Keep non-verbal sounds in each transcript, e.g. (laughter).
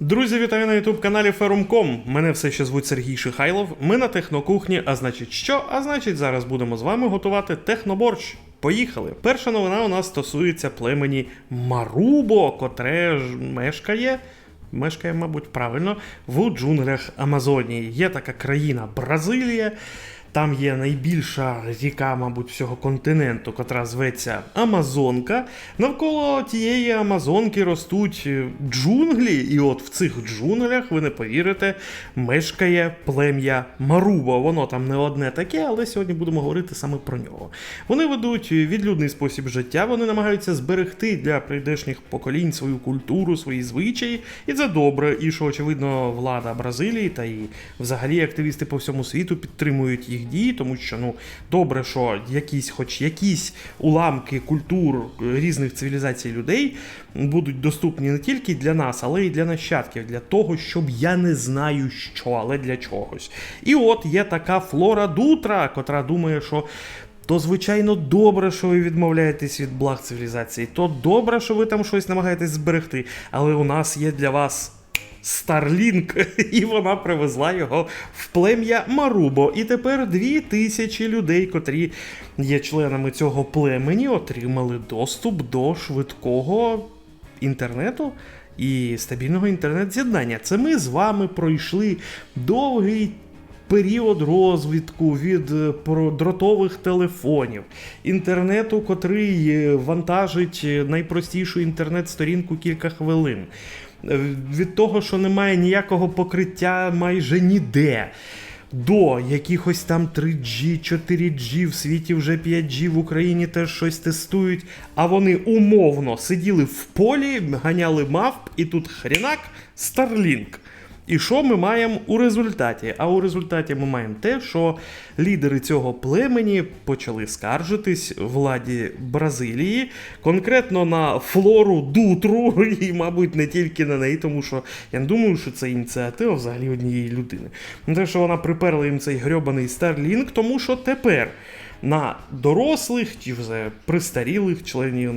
Друзі, вітаю на youtube каналі Ferumcom. Мене все ще звуть Сергій Шихайлов. Ми на технокухні. А значить, що? А значить, зараз будемо з вами готувати техноборщ. Поїхали. Перша новина у нас стосується племені Марубо, котре ж мешкає. Мешкає, мабуть, правильно, в джунглях Амазонії. Є така країна Бразилія. Там є найбільша ріка, мабуть, всього континенту, котра зветься Амазонка. Навколо тієї Амазонки ростуть джунглі, і от в цих джунглях, ви не повірите, мешкає плем'я Марубо. Воно там не одне таке, але сьогодні будемо говорити саме про нього. Вони ведуть відлюдний спосіб життя, вони намагаються зберегти для прийдешніх поколінь свою культуру, свої звичаї, і це добре. І що, очевидно, влада Бразилії та і взагалі активісти по всьому світу підтримують їх дії, тому що ну добре, що якісь, хоч якісь уламки культур різних цивілізацій людей будуть доступні не тільки для нас, але й для нащадків, для того, щоб я не знаю що, але для чогось. І от є така Флора Дутра, котра думає, що. То, звичайно, добре, що ви відмовляєтесь від благ цивілізації, то добре, що ви там щось намагаєтесь зберегти, але у нас є для вас Starlink, (laughs) і вона привезла його в плем'я Марубо. І тепер дві тисячі людей, котрі є членами цього племені, отримали доступ до швидкого інтернету і стабільного інтернет-з'єднання. Це ми з вами пройшли довгий. Період розвитку від е, дротових телефонів, інтернету, котрий е, вантажить е, найпростішу інтернет-сторінку кілька хвилин. Е, Від того, що немає ніякого покриття майже ніде. До якихось там 3G, 4G, в світі вже 5G, в Україні теж щось тестують. А вони умовно сиділи в полі, ганяли мавп, і тут хрінак Starlink. І що ми маємо у результаті? А у результаті ми маємо те, що лідери цього племені почали скаржитись владі Бразилії, конкретно на Флору Дутру, (laughs) і, мабуть, не тільки на неї, тому що я не думаю, що це ініціатива взагалі однієї людини. Ну, Те, що вона приперла їм цей грьобаний Starlink, тому що тепер. На дорослих чи вже пристарілих членів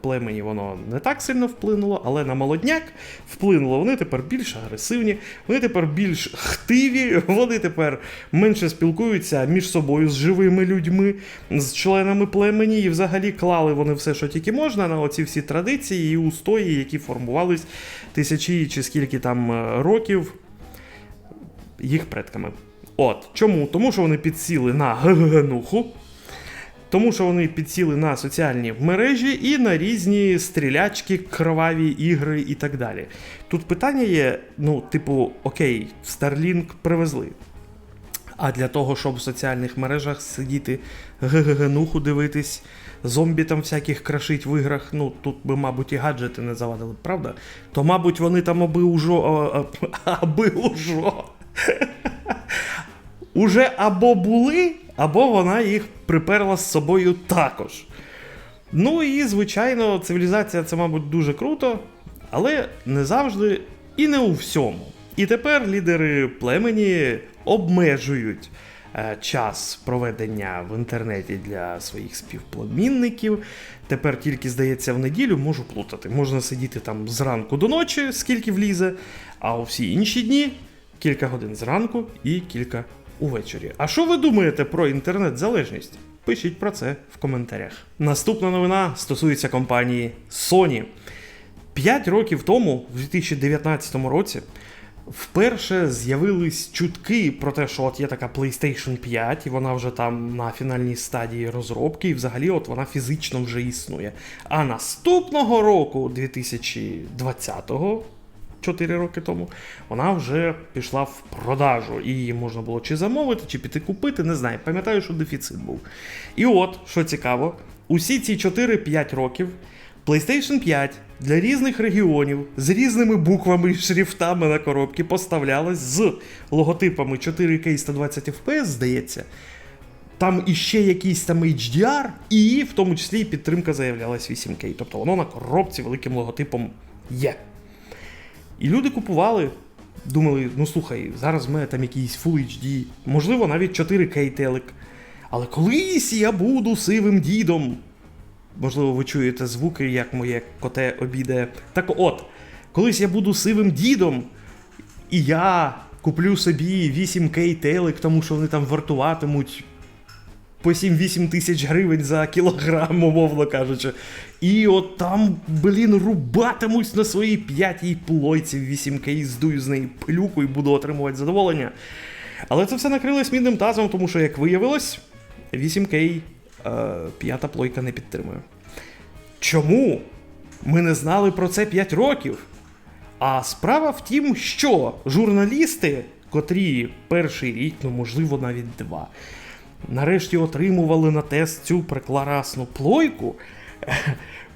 племені воно не так сильно вплинуло, але на молодняк вплинуло. Вони тепер більш агресивні, вони тепер більш хтиві, вони тепер менше спілкуються між собою з живими людьми, з членами племені, і взагалі клали вони все, що тільки можна, на оці всі традиції і устої, які формувались тисячі чи скільки там е, років їх предками. От чому? Тому що вони підсіли на ГГНуху, тому що вони підсіли на соціальні мережі і на різні стрілячки, кроваві ігри і так далі. Тут питання є: ну, типу, окей, Starlink привезли. А для того, щоб в соціальних мережах сидіти, ГГГнуху дивитись, зомбі там всяких крашить в іграх, ну тут би, мабуть, і гаджети не завадили, правда? То, мабуть, вони там аби уже. Аби уже. Уже або були, або вона їх приперла з собою також. Ну і, звичайно, цивілізація це, мабуть, дуже круто, але не завжди і не у всьому. І тепер лідери племені обмежують е, час проведення в інтернеті для своїх співплемінників. Тепер тільки, здається, в неділю можу плутати. Можна сидіти там зранку до ночі, скільки влізе, а у всі інші дні кілька годин зранку і кілька увечері. А що ви думаєте про інтернет-залежність? Пишіть про це в коментарях. Наступна новина стосується компанії Sony. П'ять років тому, в 2019 році, вперше з'явились чутки про те, що от є така PlayStation 5, і вона вже там на фінальній стадії розробки, і взагалі от вона фізично вже існує. А наступного року, 2020-го, 4 роки тому, вона вже пішла в продажу. І її можна було чи замовити, чи піти купити, не знаю. Пам'ятаю, що дефіцит був. І от, що цікаво, усі ці 4-5 років PlayStation 5 для різних регіонів з різними буквами і шрифтами на коробці поставлялась з логотипами 4К 120 FPS, здається. Там іще якийсь там HDR, і в тому числі і підтримка заявлялась 8К. Тобто воно на коробці великим логотипом є. І люди купували, думали, ну слухай, зараз в мене там якийсь Full HD, можливо, навіть 4К телек. Але колись я буду сивим дідом. Можливо, ви чуєте звуки, як моє коте обідає. Так от, колись я буду сивим дідом, і я куплю собі 8К телек, тому що вони там вартуватимуть по 7-8 тисяч гривень за кілограм, (laughs) умовно кажучи. І от там, блін, рубатимусь на своїй п'ятій плойці в 8К і здую з неї плюку і буду отримувати задоволення. Але це все накрилось мідним тазом, тому що, як виявилось, 8К е, п'ята плойка не підтримує. Чому? Ми не знали про це 5 років. А справа в тім, що журналісти, котрі перший рік, ну можливо навіть два, нарешті отримували на тест цю прекларасну плойку.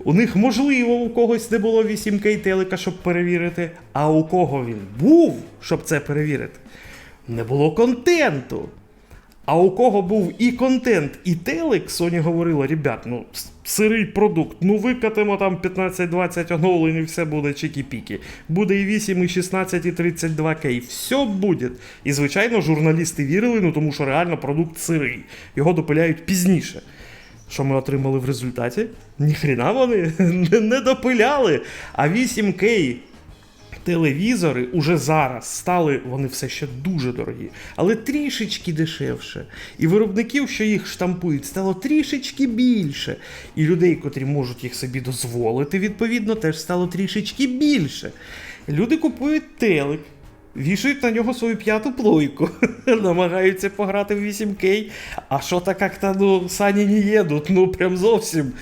У них, можливо, у когось не було 8К телека, щоб перевірити, а у кого він був, щоб це перевірити, не було контенту. А у кого був і контент, і телек, Соня говорила, ребят, ну сирий продукт, ну викатимо там 15-20 оновлень і все буде чекі-пікі. Буде і 8, і 16, і 32К, все буде. І звичайно, журналісти вірили, ну тому що реально продукт сирий. Його допиляють пізніше. Що ми отримали в результаті? Ніхрена вони (laughs) не допиляли. А 8К телевізори уже зараз стали вони все ще дуже дорогі, але трішечки дешевше. І виробників, що їх штампують, стало трішечки більше. І людей, котрі можуть їх собі дозволити, відповідно, теж стало трішечки більше. Люди купують телек. Вішають на нього свою п'яту плойку, (laughs) намагаються пограти в 8К. А що так як-то, ну, сані не їдуть, ну прям зовсім.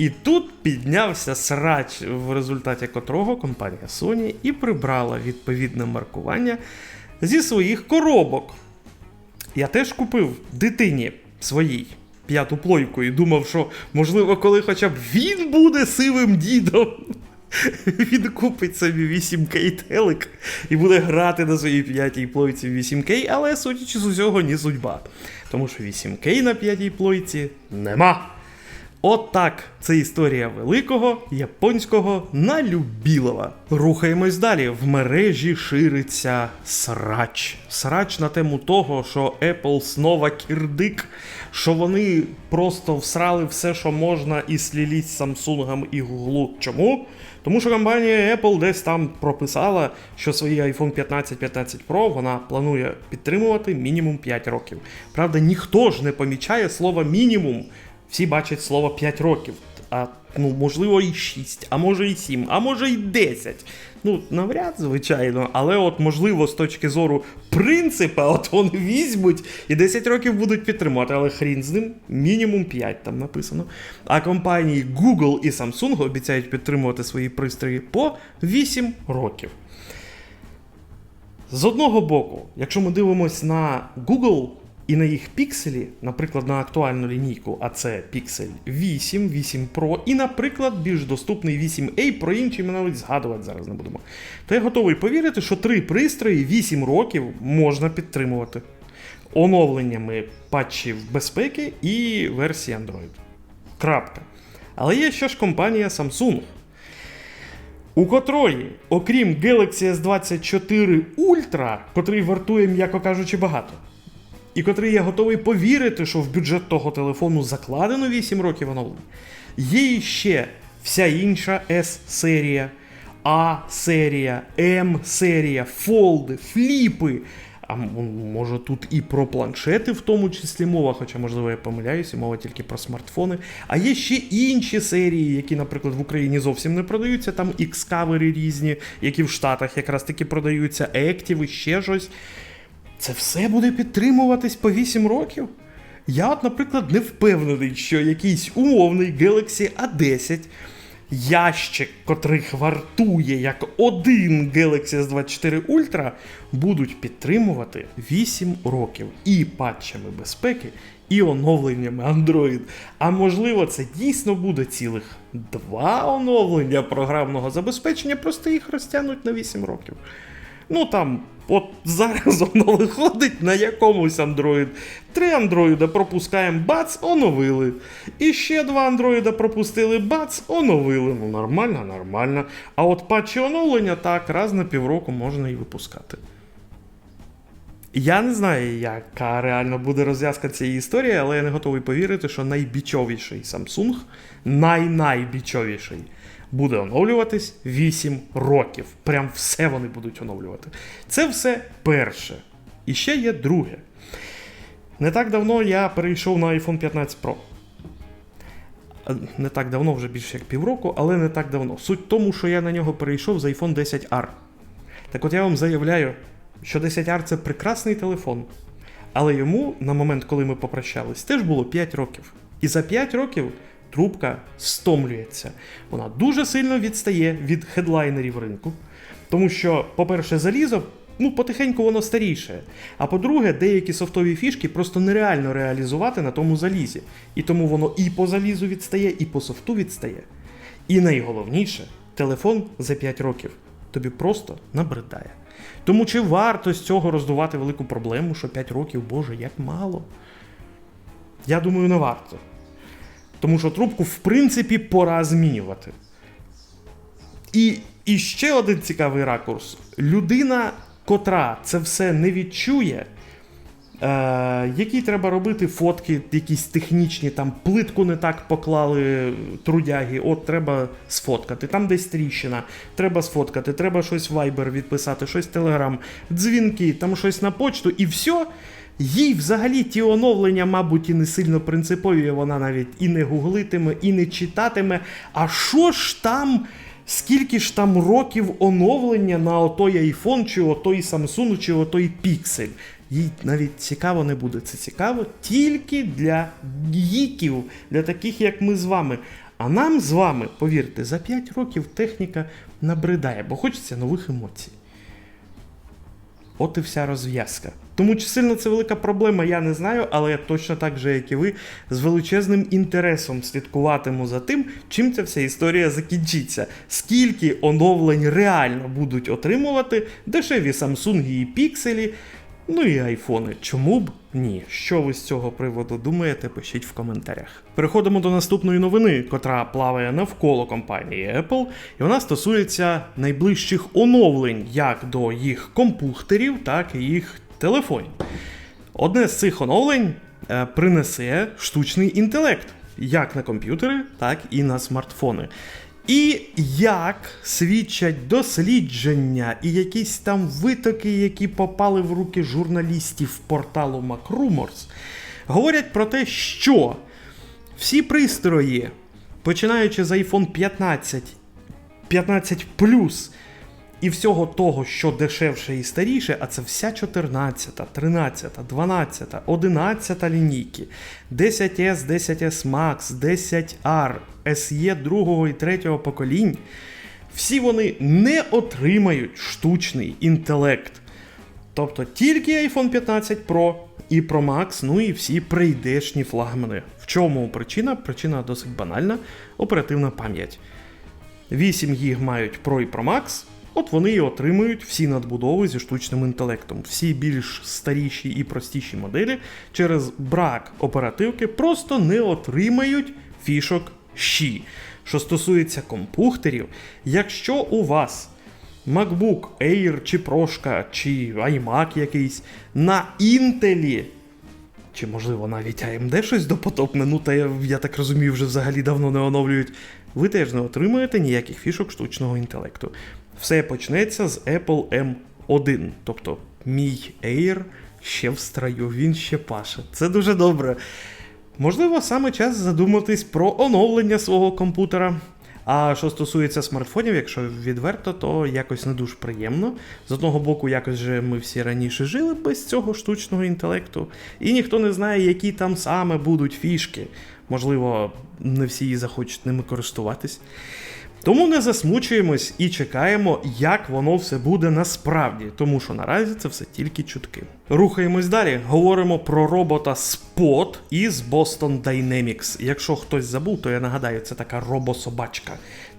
І тут піднявся срач, в результаті котрого компанія Sony і прибрала відповідне маркування зі своїх коробок. Я теж купив дитині своїй п'яту плойку і думав, що можливо, коли хоча б він буде сивим дідом. (laughs) Він купить собі 8К телек і буде грати на своїй п'ятій плойці в 8К, але судячи з усього, не судьба. Тому що 8К на п'ятій плойці нема. От так, це історія великого японського налюбілова. Рухаємось далі. В мережі шириться срач. Срач на тему того, що Apple снова кірдик, що вони просто всрали все, що можна, і сліліть з Samsung і Google. Чому? Тому що компанія Apple десь там прописала, що свої iPhone 15, 15 Pro вона планує підтримувати мінімум 5 років. Правда, ніхто ж не помічає слово мінімум. Всі бачать слово 5 років. А ну, можливо, і 6, а може і 7, а може і 10. Ну, навряд, звичайно, але от можливо, з точки зору принципа, от (laughs) вони візьмуть і 10 років будуть підтримувати, але хрін з ним, мінімум 5 там написано. А компанії Google і Samsung обіцяють підтримувати свої пристрої по 8 років. З одного боку, якщо ми дивимося на Google і на їх пікселі, наприклад, на актуальну лінійку, а це Pixel 8, 8 Pro, і, наприклад, більш доступний 8A, про інші ми навіть згадувати зараз не будемо, то я готовий повірити, що три пристрої 8 років можна підтримувати оновленнями патчів безпеки і версії Android. Крапка. Але є ще ж компанія Samsung у котрої, окрім Galaxy S24 Ultra, котрий вартує, м'яко кажучи, багато, і котрий я готовий повірити, що в бюджет того телефону закладено 8 років оновлень, є ще вся інша S-серія, А-серія, М-серія, фолди, фліпи. А може тут і про планшети, в тому числі мова, хоча, можливо, я помиляюся, мова тільки про смартфони. А є ще інші серії, які, наприклад, в Україні зовсім не продаються. Там Xcover різні, які в Штатах якраз таки продаються, Active і ще щось. Це все буде підтримуватись по 8 років? Я, от, наприклад, не впевнений, що якийсь умовний Galaxy A10, ящик, котрих вартує як один Galaxy S24 Ultra, будуть підтримувати 8 років і патчами безпеки, і оновленнями Android. А можливо, це дійсно буде цілих два оновлення програмного забезпечення, просто їх розтягнуть на 8 років. Ну там, от зараз (laughs) воно виходить на якомусь Android. Три андроїда пропускаємо, бац, оновили. І ще два андроїда пропустили, бац, оновили. Ну нормально, нормально. А от патчі оновлення так, раз на півроку можна і випускати. Я не знаю, яка реально буде розв'язка цієї історії, але я не готовий повірити, що найбічовіший Samsung, най-найбічовіший, буде оновлюватись 8 років. Прям все вони будуть оновлювати. Це все перше. І ще є друге. Не так давно я перейшов на iPhone 15 Pro. Е, Не так давно, вже більше як півроку, але не так давно. Суть в тому, що я на нього перейшов з iPhone 10R. Так от я вам заявляю, що 10R це прекрасний телефон. Але йому, на момент, коли ми попрощались, теж було 5 років. І за 5 років трубка стомлюється. Вона дуже сильно відстає від хедлайнерів ринку. Тому що, по-перше, залізо, ну, потихеньку воно старіше. А по-друге, деякі софтові фішки просто нереально реалізувати на тому залізі. І тому воно і по залізу відстає, і по софту відстає. І найголовніше, телефон за 5 років тобі просто набридає. Тому чи варто з цього роздувати велику проблему, що 5 років, боже, як мало? Я думаю, не варто. Тому що трубку, в принципі, пора змінювати. І, і ще один цікавий ракурс: людина, котра це все не відчує. Е, які треба робити фотки, якісь технічні, там плитку не так поклали трудяги, от треба сфоткати. Там десь тріщина, треба сфоткати, треба щось в Viber відписати, щось в Telegram, дзвінки, там щось на почту, і все. Їй взагалі ті оновлення, мабуть, і не сильно принципові, вона навіть і не гуглитиме, і не читатиме. А що ж там, скільки ж там років оновлення на отой iPhone, чи отой Samsung, чи отой Pixel? Їй навіть цікаво не буде. Це цікаво тільки для гіків, для таких, як ми з вами. А нам з вами, повірте, за 5 років техніка набридає, бо хочеться нових емоцій. От і вся розв'язка. Тому чи сильно це велика проблема, я не знаю, але я точно так же, як і ви, з величезним інтересом слідкуватиму за тим, чим ця вся історія закінчиться. Скільки оновлень реально будуть отримувати дешеві Samsung і пікселі, ну і айфони. Чому б ні? Що ви з цього приводу думаєте? Пишіть в коментарях. Переходимо до наступної новини, котра плаває навколо компанії Apple, і вона стосується найближчих оновлень як до їх компухтерів, так і їх телефонів. Одне з цих оновлень е, принесе штучний інтелект як на комп'ютери, так і на смартфони. І як свідчать дослідження і якісь там витоки, які попали в руки журналістів порталу MacRumors, говорять про те, що всі пристрої, починаючи з iPhone 15, 15 і всього того, що дешевше і старіше, а це вся 14, 13, 12, 11 лінійки, 10S, 10S Max, 10R, SE 2 і 3 поколінь, всі вони не отримають штучний інтелект. Тобто тільки iPhone 15 Pro і Pro Max, ну і всі прийдешні флагмани. В чому причина? Причина досить банальна оперативна пам'ять. 8 гіг мають Pro і Pro Max, от вони і отримують всі надбудови зі штучним інтелектом. Всі більш старіші і простіші моделі через брак оперативки просто не отримають фішок щі. Що стосується компухтерів, якщо у вас MacBook Air чи Прошка, чи iMac якийсь на Інтелі, чи, можливо, навіть AMD щось допотопне, ну та я так розумію, вже взагалі давно не оновлюють, ви теж не отримуєте ніяких фішок штучного інтелекту. Все почнеться з Apple M1. Тобто мій Air ще в строю, він ще паше. Це дуже добре. Можливо, саме час задуматись про оновлення свого комп'ютера. А що стосується смартфонів, якщо відверто, то якось не дуже приємно. З одного боку, якось же ми всі раніше жили без цього штучного інтелекту, і ніхто не знає, які там саме будуть фішки. Можливо, не всі захочуть ними користуватись. Тому не засмучуємось і чекаємо, як воно все буде насправді, тому що наразі це все тільки чутки. Рухаємось далі. Говоримо про робота Spot із Boston Dynamics. Якщо хтось забув, то я нагадаю, це така робособачка.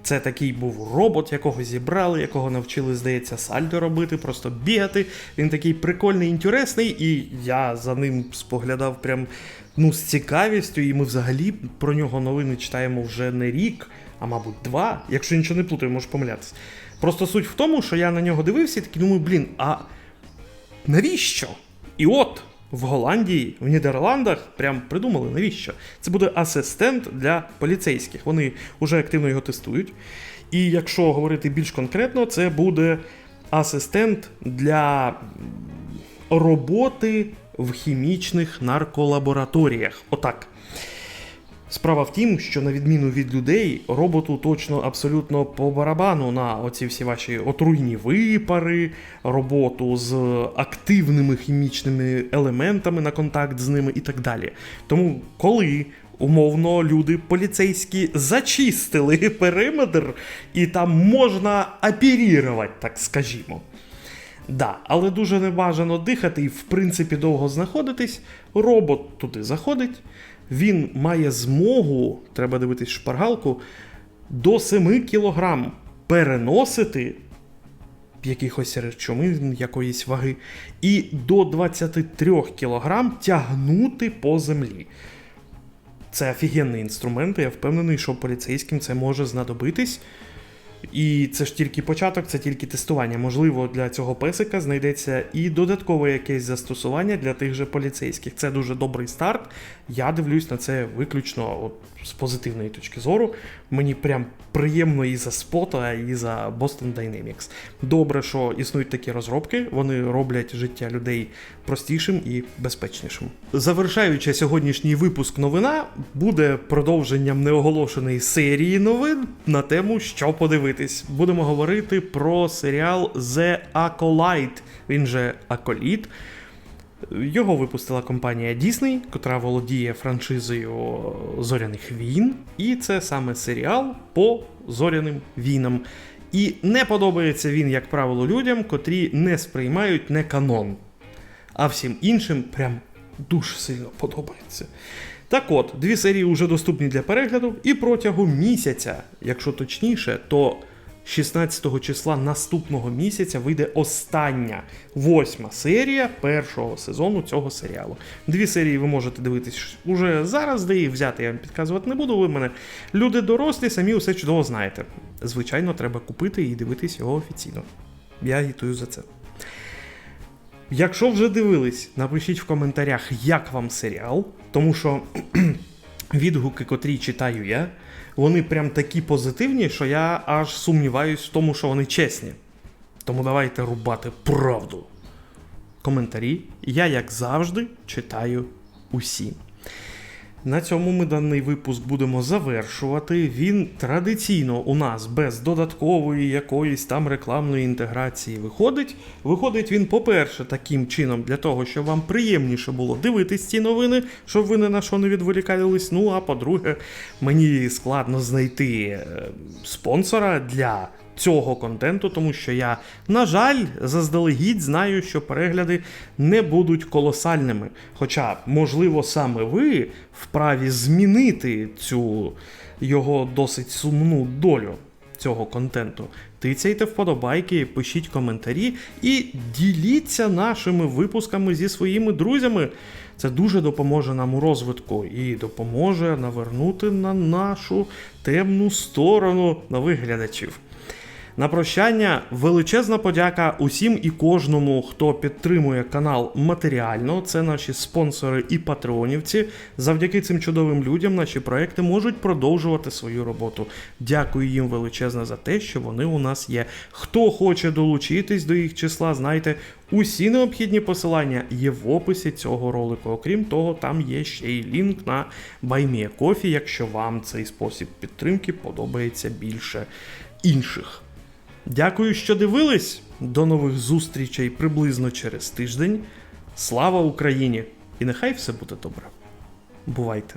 Це такий був робот, якого зібрали, якого навчили, здається, сальдо робити, просто бігати. Він такий прикольний, інтересний, і я за ним споглядав прям ну, з цікавістю, і ми взагалі про нього новини читаємо вже не рік а мабуть, два. Якщо нічого не плутаю, можу помилятися. Просто суть в тому, що я на нього дивився і такий думаю, блін, а навіщо? І от в Голландії, в Нідерландах прям придумали, навіщо? Це буде асистент для поліцейських. Вони вже активно його тестують. І якщо говорити більш конкретно, це буде асистент для роботи в хімічних нарколабораторіях. Отак. Справа в тім, що на відміну від людей, роботу точно абсолютно по барабану на оці всі ваші отруйні випари, роботу з активними хімічними елементами на контакт з ними і так далі. Тому, коли умовно люди поліцейські зачистили (laughs) периметр, і там можна оперувати, так скажімо. Да, але дуже небажано дихати і, в принципі, довго знаходитись. Робот туди заходить. Він має змогу, треба дивитись шпаргалку, до 7 кг переносити якихось речовин якоїсь ваги, і до 23 кг тягнути по землі. Це офігенний інструмент, і я впевнений, що поліцейським це може знадобитись. І це ж тільки початок, це тільки тестування. Можливо, для цього песика знайдеться і додаткове якесь застосування для тих же поліцейських. Це дуже добрий старт. Я дивлюсь на це виключно от, з позитивної точки зору. Мені прям приємно і за спота, і за Boston Dynamics. Добре, що існують такі розробки, вони роблять життя людей простішим і безпечнішим. Завершаючи сьогоднішній випуск новина, буде продовженням неоголошеної серії новин на тему, що подивитись. Будемо говорити про серіал The Acolyte, він же Аколіт. Його випустила компанія Disney, котра володіє франшизою Зоряних війн. І це саме серіал по зоряним війнам. І не подобається він, як правило, людям, котрі не сприймають не канон. А всім іншим прям дуже сильно подобається. Так от, дві серії вже доступні для перегляду, і протягом місяця, якщо точніше, то 16 числа наступного місяця вийде остання восьма серія першого сезону цього серіалу. Дві серії ви можете дивитись уже зараз, де їх взяти, я вам підказувати не буду. Ви мене люди дорослі, самі усе чудово знаєте. Звичайно, треба купити і дивитись його офіційно. Я агітую за це. Якщо вже дивились, напишіть в коментарях, як вам серіал, тому що відгуки, котрі читаю я, вони прям такі позитивні, що я аж сумніваюсь в тому, що вони чесні. Тому давайте рубати правду. Коментарі я, як завжди, читаю усі. На цьому ми даний випуск будемо завершувати. Він традиційно у нас без додаткової якоїсь там рекламної інтеграції виходить. Виходить він, по-перше, таким чином, для того, щоб вам приємніше було дивитись ці новини, щоб ви ні на що не відволікались. Ну а по-друге, мені складно знайти е, спонсора для цього контенту, тому що я, на жаль, заздалегідь знаю, що перегляди не будуть колосальними. Хоча, можливо, саме ви вправі змінити цю його досить сумну долю цього контенту. Тицяйте вподобайки, пишіть коментарі і діліться нашими випусками зі своїми друзями. Це дуже допоможе нам у розвитку і допоможе навернути на нашу темну сторону нових глядачів. На прощання величезна подяка усім і кожному, хто підтримує канал матеріально. Це наші спонсори і патреонівці. Завдяки цим чудовим людям наші проекти можуть продовжувати свою роботу. Дякую їм величезно за те, що вони у нас є. Хто хоче долучитись до їх числа, знайте, усі необхідні посилання є в описі цього ролику. Окрім того, там є ще й лінк на BuyMeACoffee, якщо вам цей спосіб підтримки подобається більше інших. Дякую, що дивились. До нових зустрічей приблизно через тиждень. Слава Україні! І нехай все буде добре. Бувайте!